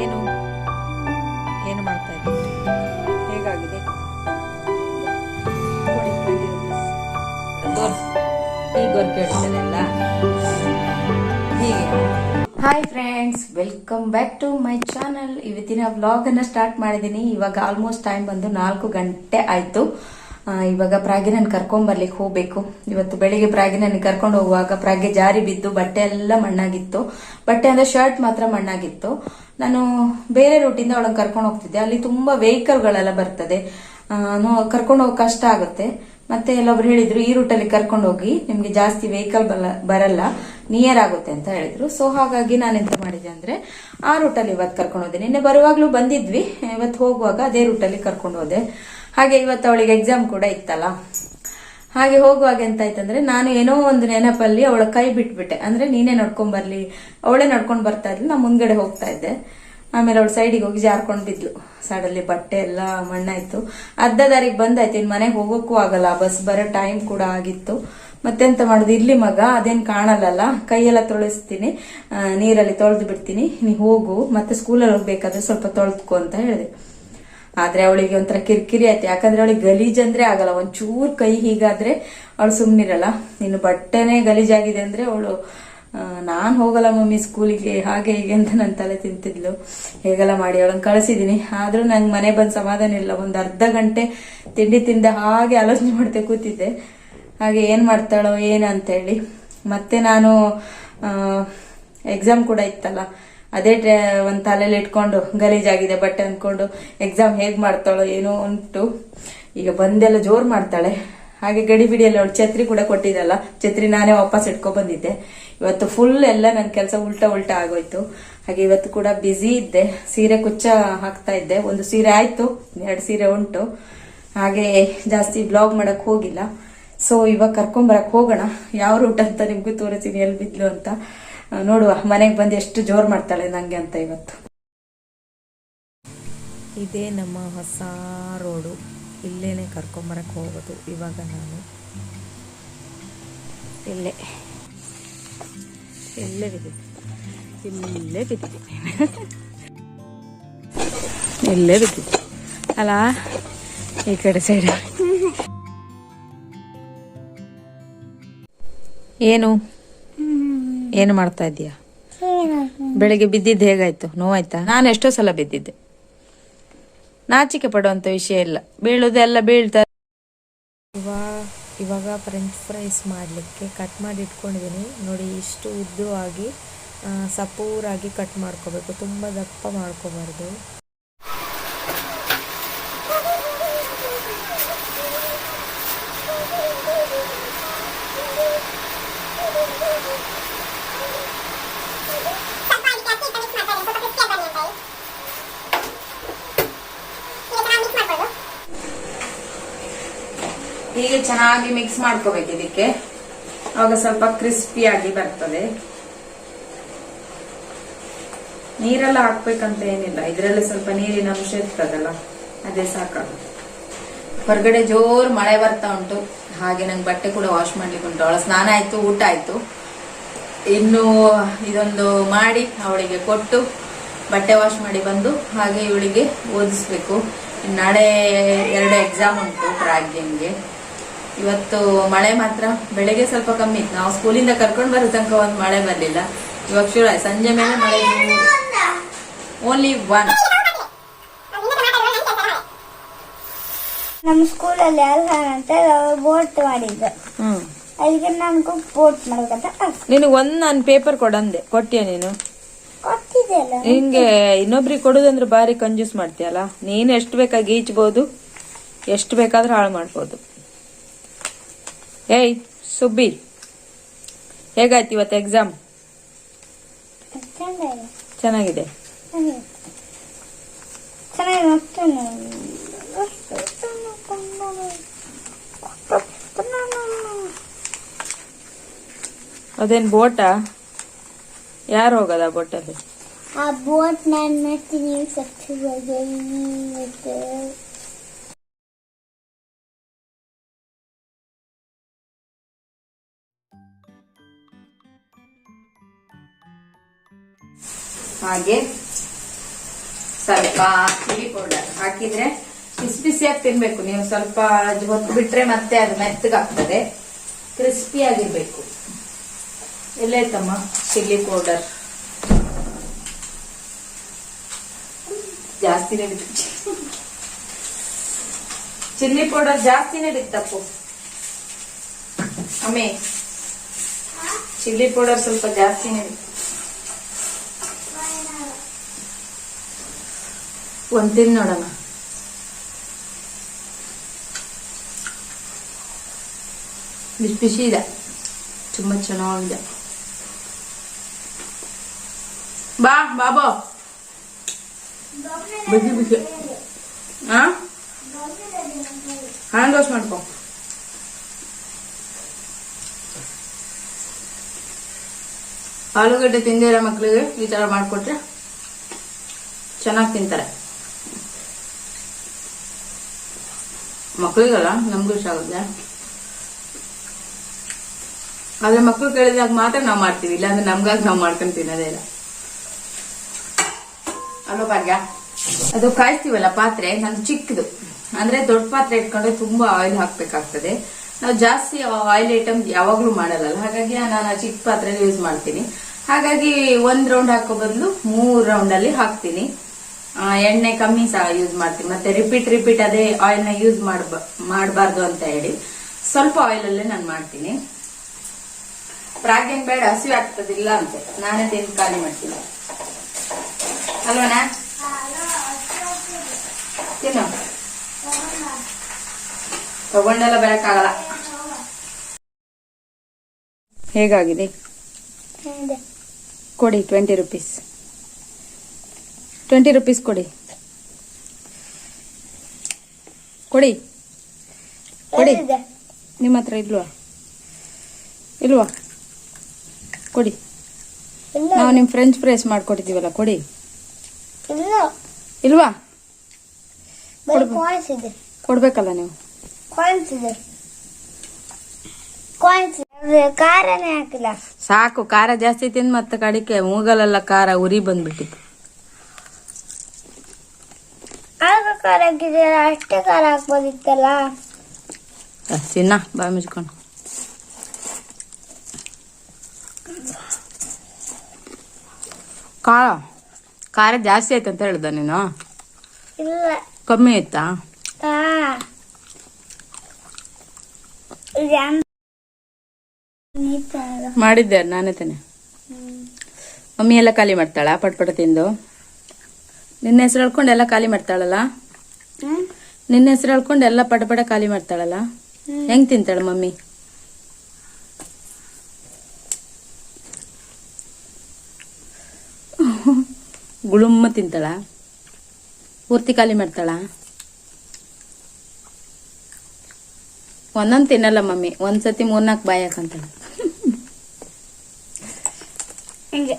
ಏನು ಏನು ಮಾಡ್ತಾ ಹೇಗಾಗಿದೆ? ಕೊಡಿ, 20 rupees. ತೋರ್ಸು ಈಗ ವರ್ಕ್ ಹೀಗೆ hi friends welcome back to my channel ಇವತ್ತಿನ ವ್ಲಾಗ್ ಅನ್ನ ಸ್ಟಾರ್ಟ್ ಮಾಡಿದ್ದೀನಿ. ಇವಾಗ ಆಲ್ಮೋಸ್ಟ್ ಟೈಮ್ ಬಂದು ನಾಲ್ಕು ಗಂಟೆ ಆಯ್ತು. ಇವಾಗ ಪ್ರಾಗಿನನ್ ಕರ್ಕೊಂಡ್ ಬರ್ಲಿಕ್ಕೆ ಹೋಗ್ಬೇಕು. ಇವತ್ತು ಬೆಳಿಗ್ಗೆ ಪ್ರಾಗಿನನ್ ಕರ್ಕೊಂಡು ಹೋಗುವಾಗ ಪ್ರಾಗೆ ಜಾರಿ ಬಿದ್ದು ಬಟ್ಟೆ ಎಲ್ಲ ಮಣ್ಣಾಗಿತ್ತು. ಬಟ್ಟೆ ಅಂದ್ರೆ ಶರ್ಟ್ ಮಾತ್ರ ಮಣ್ಣಾಗಿತ್ತು. ನಾನು ಬೇರೆ ರೂಟಿಂದ ಅವಳನ್ನ ಕರ್ಕೊಂಡು ಹೋಗ್ತಿದ್ದೆ. ಅಲ್ಲಿ ತುಂಬಾ ವೆಹಿಕಲ್ಗಳೆಲ್ಲ ಬರ್ತದೆ. ಕರ್ಕೊಂಡು ಹೋಗಕ್ ಕಷ್ಟ ಆಗುತ್ತೆ. ಮತ್ತೆ ಎಲ್ಲೊಬ್ರು ಹೇಳಿದ್ರು, ಈ ರೂಟಲ್ಲಿ ಕರ್ಕೊಂಡು ಹೋಗಿ, ನಿಮ್ಗೆ ಜಾಸ್ತಿ ವೆಹಿಕಲ್ ಬರಲ್ಲ ನಿಯರ್ ಆಗುತ್ತೆ ಅಂತ ಹೇಳಿದ್ರು. ಸೊ ಹಾಗಾಗಿ ನಾನು ಎಂತ ಮಾಡಿದೆ ಅಂದ್ರೆ, ಆ ರೂಟಲ್ಲಿ ಇವತ್ತು ಕರ್ಕೊಂಡು ಹೋದೆ. ನಿನ್ನೆ ಬರುವಾಗ್ಲೂ ಬಂದಿದ್ವಿ. ಇವತ್ತು ಹೋಗುವಾಗ ಅದೇ ರೂಟಲ್ಲಿ ಕರ್ಕೊಂಡು ಹೋದೆ. ಹಾಗೆ ಇವತ್ತು ಅವಳಿಗೆ ಎಕ್ಸಾಮ್ ಕೂಡ ಇತ್ತಲ್ಲ. ಹಾಗೆ ಹೋಗುವಾಗ ಎಂತ ಆಯ್ತಂದ್ರೆ ನಾನು ಏನೋ ಒಂದು ನೆನಪಲ್ಲಿ ಅವಳ ಕೈ ಬಿಟ್ಬಿಟ್ಟೆ. ಅಂದ್ರೆ ನೀನೇ ನಡ್ಕೊಂಡ್ ಬರ್ಲಿ, ಅವಳೇ ನಡ್ಕೊಂಡ್ ಬರ್ತಾ ಇದ್ಲು ನಾ ಮುಂದ್ಗಡೆ ಹೋಗ್ತಾ ಇದ್ದೆ. ಆಮೇಲೆ ಅವಳು ಸೈಡಿಗೆ ಹೋಗಿ ಜಾರ್ಕೊಂಡ್ ಬಿದ್ಲು. ಸಡನ್ಲಿ ಬಟ್ಟೆ ಎಲ್ಲ ಮಣ್ಣಾಯ್ತು. ಅರ್ಧ ದಾರಿಗೆ ಬಂದಾಯ್ತು, ಇನ್ ಮನೆಗೆ ಹೋಗೋಕ್ಕೂ ಆಗಲ್ಲ, ಬಸ್ ಬರೋ ಟೈಮ್ ಕೂಡ ಆಗಿತ್ತು. ಮತ್ತೆಂತ ಮಾಡುದು, ಇಲ್ಲಿ ಮಗ, ಅದೇನ್ ಕಾಣಲ್ಲಲ್ಲ, ಕೈಯೆಲ್ಲ ತೊಳಿಸ್ತೀನಿ ನೀರಲ್ಲಿ ತೊಳೆದು ಬಿಡ್ತೀನಿ, ನೀ ಹೋಗು, ಮತ್ತೆ ಸ್ಕೂಲಲ್ಲಿ ಹೋಗ್ಬೇಕಾದ್ರೆ ಸ್ವಲ್ಪ ತೊಳೆದ್ಕೊ ಅಂತ ಹೇಳಿದೆ. ಆದ್ರೆ ಅವಳಿಗೆ ಒಂಥರ ಕಿರಿಕಿರಿ ಆಯ್ತು. ಯಾಕಂದ್ರೆ ಅವಳಿಗೆ ಗಲೀಜ್ ಅಂದ್ರೆ ಆಗಲ್ಲ. ಒಂಚೂರು ಕೈ ಹೀಗಾದ್ರೆ ಅವಳು ಸುಮ್ಮನಿರಲ್ಲ ಇನ್ನು ಬಟ್ಟೆನೇ ಗಲೀಜಾಗಿದೆ ಅಂದ್ರೆ ಅವಳು ನಾನ್ ಹೋಗಲ್ಲ ಮಮ್ಮಿ ಸ್ಕೂಲಿಗೆ. ಹಾಗೆ ಹೀಗೆ ಅಂತ ನನ್ನ ತಲೆ ತಿಂತಿದ್ಲು. ಹೇಗೆಲ್ಲ ಮಾಡಿ ಅವಳನ್ನ ಕಳಿಸಿದೀನಿ. ಆದ್ರೂ ನಂಗೆ ಮನೆ ಬಂದು ಸಮಾಧಾನ ಇಲ್ಲ. ಒಂದು ಅರ್ಧ ಗಂಟೆ ತಿಂಡಿ ತಿಂದ ಹಾಗೆ ಆಲೋಚನೆ ಮಾಡ್ತೆ ಕೂತಿದ್ದೆ. ಹಾಗೆ ಏನ್ ಮಾಡ್ತಾಳೋ ಏನು ಅಂತ ಹೇಳಿ. ಮತ್ತೆ ನಾನು ಎಕ್ಸಾಮ್ ಕೂಡ ಇತ್ತಲ್ಲ. ಅದೇ ಒಂದು ತಲೆಯಲ್ಲಿ ಇಟ್ಕೊಂಡು, ಗಲೀಜಾಗಿದೆ, ಬಟ್ಟೆ ಅಂದ್ಕೊಂಡು ಎಕ್ಸಾಮ್ ಹೇಗ್ ಮಾಡ್ತಾಳೋ ಏನೋ ಉಂಟು. ಈಗ ಬಂದೆಲ್ಲ ಜೋರು ಮಾಡ್ತಾಳೆ. ಹಾಗೆ ಗಡಿ ಬಿಡಿಯಲ್ಲಿ ಅವಳು ಛತ್ರಿ ಕೂಡ ಕೊಟ್ಟಿದ್ದಲ್ಲ, ಛತ್ರಿ ನಾನೇ ವಾಪಸ್ ಇಟ್ಕೊ ಬಂದಿದ್ದೆ. ಇವತ್ತು ಫುಲ್ ಎಲ್ಲ ನನ್ನ ಕೆಲಸ ಉಲ್ಟಾ ಉಲ್ಟಾ ಆಗೋಯ್ತು. ಹಾಗೆ ಇವತ್ತು ಕೂಡ ಬ್ಯುಸಿ ಇದ್ದೆ. ಸೀರೆ ಕುಚ್ಚ ಹಾಕ್ತಾ ಇದ್ದೆ. ಒಂದು ಸೀರೆ ಆಯ್ತು, ಎರಡು ಸೀರೆ ಉಂಟು. ಹಾಗೆ ಜಾಸ್ತಿ ಬ್ಲಾಗ್ ಮಾಡೋಕ್ಕೆ ಹೋಗಿಲ್ಲ. ಸೊ ಇವಾಗ ಕರ್ಕೊಂಡ್ ಬರಕ್ ಹೋಗೋಣ. ಯಾವ ರೂಟ್ ಅಂತ ನಿಮಗೂ ತೋರಿಸ್ತೀನಿ ಎಲ್ಲಿ ಬಿದ್ಲು ಅಂತ. ನೋಡುವ ಮನೆಗೆ ಬಂದು ಎಷ್ಟು ಜೋರ್ ಮಾಡ್ತಾಳೆ ನಂಗೆ ಅಂತ ಇವತ್ತು. ಇದೇ ನಮ್ಮ ಹೊಸ ರೋಡು. ಇಲ್ಲೇನೆ ಕರ್ಕೊಂಬರಕ್ಕೆ ಹೋಗೋದು ಇವಾಗ ನಾನು. ಇಲ್ಲೇ. ಇಲ್ಲೇ ಬಿದ್ದಿದ್ದೆ. ಇಲ್ಲೇ ಬಿದ್ದಿದ್ದೀನಿ ಇಲ್ಲೇ ಬಿದ್ದಿದ್ದೆ. ಅಲ್ಲ ಈ ಕಡೆ ಸೈಡ್ ಏನು? ಏನು ಮಾಡ್ತಾ ಇದೀಯಾ ಬೆಳಿಗ್ಗೆ ಬಿದ್ದಿದ್ದು ಹೇಗಾಯ್ತು? ನೋವಾಯ್ತಾ? ನಾನು ಎಷ್ಟೋ ಸಲ ಬಿದ್ದಿದ್ದೆ. ನಾಚಿಕೆ ಪಡುವಂತ ವಿಷಯ ಇಲ್ಲ. ಬೀಳೋದೆಲ್ಲ ಬೀಳ್ತಾ ಇವಾಗ ಫ್ರೆಂಚ್ ಫ್ರೈಸ್ ಮಾಡಲಿಕ್ಕೆ ಕಟ್ ಮಾಡಿ ಇಟ್ಕೊಂಡಿದ್ದೀನಿ. ನೋಡಿ ಇಷ್ಟು ಉದ್ದವಾಗಿ ಸಪೂರಾಗಿ ಕಟ್ ಮಾಡ್ಕೋಬೇಕು. ತುಂಬ ದಪ್ಪ ಮಾಡ್ಕೋಬಾರ್ದು. ಹೀಗೆ ಚೆನ್ನಾಗಿ ಮಿಕ್ಸ್ ಮಾಡ್ಕೋಬೇಕು ಇದಕ್ಕೆ. ಅವಾಗ ಸ್ವಲ್ಪ ಕ್ರಿಸ್ಪಿಯಾಗಿ ಬರ್ತದೆ. ನೀರೆಲ್ಲ ಹಾಕ್ಬೇಕಂತ ಏನಿಲ್ಲ. ಇದರಲ್ಲಿ ಸ್ವಲ್ಪ ನೀರಿನ ಅಂಶ ಇರ್ತದಲ್ಲ, ಅದೇ ಸಾಕಾಗ ಹೊರಗಡೆ ಜೋರ್ ಮಳೆ ಬರ್ತಾ ಉಂಟು. ಹಾಗೆ ನಂಗೆ ಬಟ್ಟೆ ಕೂಡ ವಾಶ್ ಮಾಡ್ಲಿಕ್ಕೆ ಉಂಟು. ಅವಳ ಸ್ನಾನ ಆಯ್ತು, ಊಟ ಆಯ್ತು. ಇನ್ನು ಇದೊಂದು ಮಾಡಿ ಅವಳಿಗೆ ಕೊಟ್ಟು ಬಟ್ಟೆ ವಾಶ್ ಮಾಡಿ ಬಂದು ಹಾಗೆ ಇವಳಿಗೆ ಓದಿಸ್ಬೇಕು. ನಾಳೆ ಎರಡು ಎಕ್ಸಾಮ್ ಉಂಟು ಪ್ರಾಗ್ಯಂಗೆ. ಇವತ್ತು ಮಳೆ ಮಾತ್ರ ಬೆಳಗ್ಗೆ ಸ್ವಲ್ಪ ಕಮ್ಮಿ. ಇತ್ತು ನಾವು ಸ್ಕೂಲಿಂದ ಕರ್ಕೊಂಡು ಬರೋ ತನಕ ಒಂದು ಮಳೆ ಬರಲಿಲ್ಲ. ಇವಾಗ ಶುರು ಆಯ್ತು. ಸಂಜೆ ಮೇಲೆ ಮಳೆ ಓನ್ಲಿ ಒನ್ ನಮ್ಮ ಸ್ಕೂಲಲ್ಲಿ ಅಲ್ಲ ಅಂತ ಬೋಟ್ ಮಾಡಿದ್ದು. ಅದಕ್ಕೆ ನನಗೂ ಬೋಟ್ ಮಾಡ್ಬೇಕಂತ ನಿನಗೆ ಒಂದ್ ನಾನು ಪೇಪರ್ ಕೊಡಂದೆ. ಕೊಟ್ಟಿಯ ನೀನು? ನಿಂಗೆ ಹಿಂಗೆ ಇನ್ನೊಬ್ರಿಗೆ ಕೊಡುದಂದ್ರೆ ಬಾರಿ ಕಂಜೂಸ್ ಮಾಡ್ತೀಯಲ್ಲ? ನೀನು ಎಷ್ಟು ಬೇಕಾಗಿ ಈಚ್ಬೋದು ಎಷ್ಟು ಬೇಕಾದ್ರೂ ಹಾಳು ಮಾಡ್ಬೋದು. ಏಯ್, ಸುಬ್ಬಿ. ಹೇಗಾಯ್ತು ಇವತ್ತು ಎಕ್ಸಾಮ್ ಚೆನ್ನಾಗಿದೆ. ಅದೇನ್ ಬೋಟಾ? ಯಾರು ಹೋಗದ ಬೋಟಲ್ಲಿ? ಆ ಬೋಟ್ ನಾನು ಮಾಡ್ತೀನಿ ಸಚ್ಚುವಾಗಿ ಹಾಗೆ ಸ್ವಲ್ಪ ಚಿಲ್ಲಿ ಪೌಡರ್ ಹಾಕಿದ್ರೆ ಬಿಸಿ ಬಿಸಿಯಾಗಿ ತಿನ್ಬೇಕು. ನೀವು ಸ್ವಲ್ಪ ಹೊತ್ತು ಬಿಟ್ರೆ ಮತ್ತೆ ಅದು ಮೆತ್ತಗಾಗ್ತದೆ. ಕ್ರಿಸ್ಪಿ ಆಗಿರ್ಬೇಕು. ಎಲ್ಲೈತಮ್ಮ ಚಿಲ್ಲಿ ಪೌಡರ್ ಜಾಸ್ತಿನೇ ಬಿತ್ತು ಚಿಲ್ಲಿ ಪೌಡರ್ ಜಾಸ್ತಿನೇ ಬಿತ್ತಪ್ಪು ಅಮ್ಮೆ ಚಿಲ್ಲಿ ಪೌಡರ್ ಸ್ವಲ್ಪ ಜಾಸ್ತಿನೇ ಬಿತ್ತು ಒಂದ್ ತಿನ್ ನೋಡೋಣ ಬಿಸಿ ಬಿಸಿ ಇದೆ. ತುಂಬಾ ಚೆನ್ನಾಗಿದೆ. ಬಾ ಬಾಬು ಬಿಸಿ ಬಿಸಿ. ಹಾ ಹ್ಯಾಂಡ್ ವಾಶ್ ಮಾಡ್ಕೊ. ಆಲೂಗಡ್ಡೆ ತಿಂದೇ ಇರೋ ಮಕ್ಳಿಗೆ ಈ ಥರ ಮಾಡಿಕೊಟ್ರೆ ಚೆನ್ನಾಗಿ ತಿಂತಾರೆ. ಮಕ್ಳಿಗಲ್ಲ? ನಮ್ಗೂ ಇಷ್ಟ ಆಗುತ್ತೆ. ಆದ್ರೆ ಮಕ್ಕಳು ಕೇಳಿದಾಗ ಮಾತ್ರ ನಾವು ಮಾಡ್ತೀವಿ. ಇಲ್ಲಾಂದ್ರೆ ನಮ್ಗಾಗಿ ನಾವು ಮಾಡ್ಕೊಂಡು ತಿನ್ನೋದೇ ಇಲ್ಲ. ಅಲ್ಲೋ ಭಾಗ್ಯ. ಅದು ಕಾಯಿಸ್ತೀವಲ್ಲ ಪಾತ್ರೆ? ನಂದು ಚಿಕ್ಕದು. ಅಂದ್ರೆ ದೊಡ್ಡ ಪಾತ್ರೆ ಇಟ್ಕೊಂಡ್ರೆ ತುಂಬಾ ಆಯಿಲ್ ಹಾಕ್ಬೇಕಾಗ್ತದೆ. ನಾವು ಜಾಸ್ತಿ ಆಯಿಲ್ ಐಟಮ್ ಯಾವಾಗ್ಲೂ ಮಾಡಲ್ಲ ಹಾಗಾಗಿ ನಾನು ಚಿಕ್ಕ ಪಾತ್ರೆ ಯೂಸ್ ಮಾಡ್ತೀನಿ. ಹಾಗಾಗಿ ಒಂದ್ ರೌಂಡ್ ಹಾಕೋ ಬದಲು ಮೂರ್ ರೌಂಡ್ ಅಲ್ಲಿ ಹಾಕ್ತೀನಿ. ಎಣ್ಣೆ ಕಮ್ಮಿ ಸಹ ಯೂಸ್ ಮಾಡ್ತೀನಿ. ಮತ್ತೆ ರಿಪೀಟ್ ರಿಪೀಟ್ ಅದೇ ಆಯಿಲ್ನ ಯೂಸ್ ಮಾಡಬಾರ್ದು ಅಂತ ಹೇಳಿ. ಸ್ವಲ್ಪ ಆಯಿಲ್ ಅಲ್ಲೇ ನಾನು ಮಾಡ್ತೀನಿ. ಪ್ರಾಗ್ಯನ್ ಬೇಡ ಹಸಿವೆ ಆಗ್ತದಿಲ್ಲ ಅಂತ. ನಾನೇ ತಿಂದು ಖಾಲಿ ಮಾಡ್ತೀನಿ. ಅಲ್ವನಾ ತಿನ್ನು. ತಗೊಂಡೆಲ್ಲ ಬರಕ್ಕಾಗಲ್ಲ. ಹೇಗಾಗಿದೆ? ಕೊಡಿ ಟ್ವೆಂಟಿ ರುಪೀಸ್ ಟ್ವೆಂಟಿ ರುಪೀಸ್ ಕೊಡಿ. ಕೊಡಿ. ಕೊಡಿ? ನಿಮ್ಮ ಹತ್ರ ಇಲ್ವಾ? ಇಲ್ವಾ? ಕೊಡಿ. ನಾವು ನಿಮ್ ಫ್ರೆಂಚ್ ಫ್ರೈಸ್ ಮಾಡ್ಕೊಡ್ತೀವಲ್ಲ ಕೊಡಿ. ಇಲ್ವಾ? ಕೊಡ್ಬೇಕಲ್ಲ ನೀವು. ಸಾಕು ಖಾರ ಜಾಸ್ತಿ ತಿಂದು ಮತ್ತೆ ಕಡಿಕೆ ಮೂಗಲೆಲ್ಲ ಖಾರ ಉರಿ ಬಂದ್ಬಿಟ್ಟಿತ್ತು. ಆಗ ಖಾರ ಅಷ್ಟೇ ಖಾರ ಹಾಕ್ಬೋದಿತ್ತಲ್ಲ ತಿನ್ನ ಬಾಯಿ ಮುಚ್ಕೊಂಡು. ಖಾರ ಖಾರ ಜಾಸ್ತಿ ಆಯ್ತು ಅಂತ ಹೇಳ್ದ ನೀನು? ಇಲ್ಲ. ಕಮ್ಮಿ ಆಯ್ತಾ. ಮಾಡಿದ್ದೆ ನಾನೇ ತಾನೆ. ಮಮ್ಮಿ ಎಲ್ಲ ಖಾಲಿ ಮಾಡ್ತಾಳ ಪಟ್ ಪಟ ತಿಂದು? ನಿನ್ನ ಹೆಸರು ಹೇಳ್ಕೊಂಡು ಎಲ್ಲ ಖಾಲಿ ಮಾಡ್ತಾಳಲ್ಲ ನಿನ್ನ ಹೆಸರು ಹೇಳ್ಕೊಂಡು ಎಲ್ಲ ಪಟ ಪಟ ಖಾಲಿ ಮಾಡ್ತಾಳಲ್ಲ ಹೆಂಗ್ ತಿಂತಾಳ ಮಮ್ಮಿ ಗುಳುಮ್ಮ ತಿಂತಾಳ ಪೂರ್ತಿ ಖಾಲಿ ಮಾಡ್ತಾಳ ಒಂದೊಂದು ತಿನ್ನಲ್ಲ ಮಮ್ಮಿ ಒಂದ್ಸತಿ ಮೂರ್ನಾಲ್ಕು ಬಾಯಿ ಹಾಕಂತಾಳ ಹಿಂಗೆ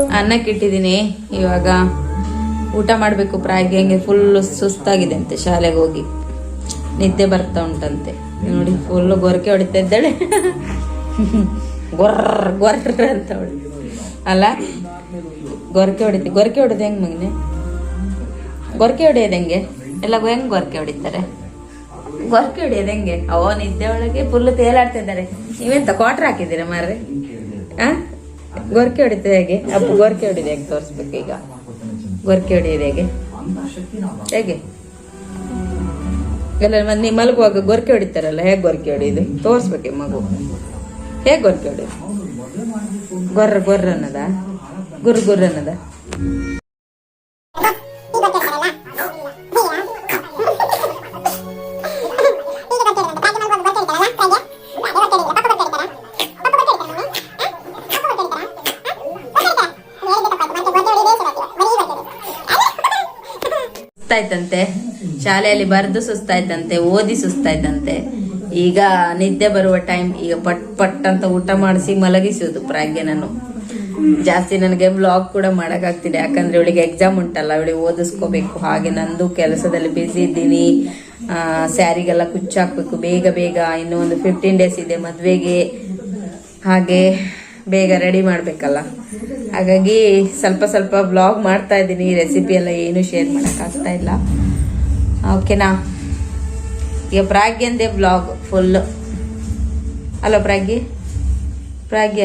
ಅನ್ನಕ್ಕೆ ಇಟ್ಟಿದ್ದೀನಿ ಇವಾಗ ಊಟ ಮಾಡಬೇಕು ಪ್ರಾಯಿಗೆ ಹಂಗೆ ಫುಲ್ ಸುಸ್ತಾಗಿದೆ ಅಂತೆ ಶಾಲೆಗೆ ಹೋಗಿ. ನಿದ್ದೆ ಬರ್ತಾ ಉಂಟಂತೆ. ನೋಡಿ ಫುಲ್ ಗೊರಕೆ ಹೊಡಿತಾ ಇದ್ದಾಳೆ. ಗೊರ್ರ ಗೊರ್ರ ಅಂತ ಹೊಡಿ ಅಲ್ಲ, ಗೊರಕೆ ಹೊಡಿತಿ. ಗೊರಕೆ ಹೊಡೆದು ಹೆಂಗೆ ಮಗನೆ? ಗೊರಕೆ ಹೊಡೆಯೋದು ಹೆಂಗೆ? ಎಲ್ಲ ಹೆಂಗೆ ಗೊರಕೆ ಹೊಡಿತಾರೆ? ಗೊರಕೆ ಹೊಡೆಯೋದು ಹೆಂಗೆ? ಅವ ನಿದ್ದೆ ಒಳಗೆ ಫುಲ್ ತೇಲಾಡ್ತಾ ಇದ್ದಾರೆ. ನೀವೆಂತ ಕ್ವಾಟ್ರ್ ಹಾಕಿದ್ದೀರಾ ಮಾರ್ರೆ? ಆ? ಗೊರಕೆ ಹೊಡಿತ ಹೇಗೆ? ಅಪ್ಪ, ಗೊರಕೆ ಹೊಡಿದೆ ಹೇಗೆ ತೋರಿಸ್ಬೇಕು ಈಗ? ಗೊರಕೆ ಹೊಡಿಯೋದು ಹೇಗೆ? ಹೇಗೆ? ಎಲ್ಲ ಮತ್ತೆ ನೀವು ಮಲಗುವಾಗ ಗೊರಕೆ ಹೊಡಿತಾರಲ್ಲ, ಹೇಗೆ ಗೊರಕೆ ಹೊಡಿಯೋದು? ತೋರಿಸ್ಬೇಕು ಮಗು. ಹೇಗೆ ಗೊರಕೆ ಹೊಡಿಯೋದು? ಗೊರ್ರ ಗೊರ್ರ ಅನ್ನದ? ಗುರ್ ಗುರ್ ಅನ್ನದ? ಸುಸ್ತಾಯ್ತಂತೆ. ಶಾಲೆಯಲ್ಲಿ ಬರೆದು ಸುಸ್ತಾಯ್ತಂತೆ, ಓದಿ ಸುಸ್ತಾಯ್ತಂತೆ. ಈಗ ನಿದ್ದೆ ಬರುವ ಟೈಮ್ ಈಗ ಪಟ್ ಪಟ್ ಅಂತ ಊಟ ಮಾಡಿಸಿ ಮಲಗಿಸುವುದು ನಾನು. ಜಾಸ್ತಿ ನನಗೆ ಬ್ಲಾಗ್ ಕೂಡ ಮಾಡೋಕ್ಕಾಗ್ತಿದೆ ಯಾಕಂದ್ರೆ ಇವಳಿಗೆ ಎಕ್ಸಾಮ್ ಉಂಟಲ್ಲ ಇವಳಿಗೆ ಓದಿಸ್ಕೋಬೇಕು. ಹಾಗೆ ನಂದು ಕೆಲಸದಲ್ಲಿ ಬ್ಯುಸಿ ಇದ್ದೀನಿ. ಸ್ಯಾರಿಗೆಲ್ಲ ಕುಚ್ಚಾಕ್ಬೇಕು. ಬೇಗ ಬೇಗ ಇನ್ನೂ ಒಂದು ಫಿಫ್ಟೀನ್ ಡೇಸ್ ಇದೆ ಮದುವೆಗೆ. ಹಾಗೆ ಬೇಗ ರೆಡಿ ಮಾಡಬೇಕಲ್ಲ. ಹಾಗಾಗಿ ಸ್ವಲ್ಪ ಸ್ವಲ್ಪ ಬ್ಲಾಗ್ ಮಾಡ್ತಾ ಇದ್ದೀನಿ. ರೆಸಿಪಿ ಎಲ್ಲ ಏನು ಶೇರ್ ಮಾಡೋಕ್ಕಾಗ್ತಾ ಇಲ್ಲ. ಓಕೆನಾ ಈಗ ಪ್ರಾಗ್ಯಂದೇ ಬ್ಲಾಗ್ ಫುಲ್ ಅಲೋ ಪ್ರಾಗ್ಯ? ಪ್ರಾಗ್ಯ?